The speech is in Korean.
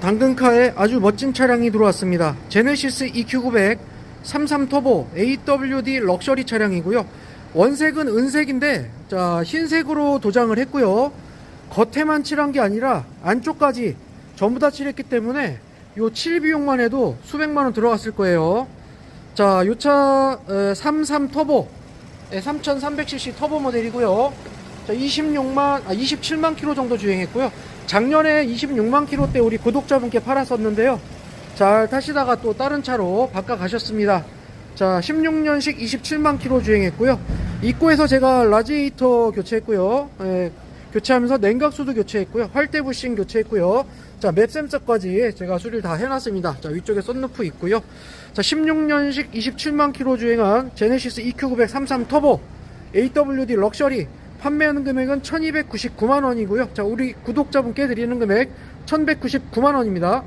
당근카에 아주 멋진 차량이 들어왔습니다. 제네시스 EQ900 33 터보 AWD 럭셔리 차량이고요. 원색은 은색인데 자 흰색으로 도장을 했고요. 겉에만 칠한 게 아니라 안쪽까지 전부 다 칠했기 때문에 요 칠 비용만 해도 수백만 원 들어갔을 거예요. 자, 요 차 33 터보 3300cc 터보 모델이고요. 자, 26만 아 27만 킬로 정도 주행했고요. 작년에 26만 킬로 때 우리 구독자분께 팔았었는데요. 잘 타시다가 또 다른 차로 바꿔 가셨습니다. 자, 16년식 27만 킬로 주행했고요. 입구에서 제가 라지에이터 교체했고요. 예, 교체하면서 냉각수도 교체했고요. 활대 부싱 교체했고요. 자, 맵 센서까지 제가 수리를 다 해놨습니다. 자, 위쪽에 썬루프 있고요. 자, 16년식 27만 킬로 주행한 제네시스 EQ900 33 터보 AWD 럭셔리 판매하는 금액은 1299만 원이고요. 자, 우리 구독자분께 드리는 금액 1199만 원입니다.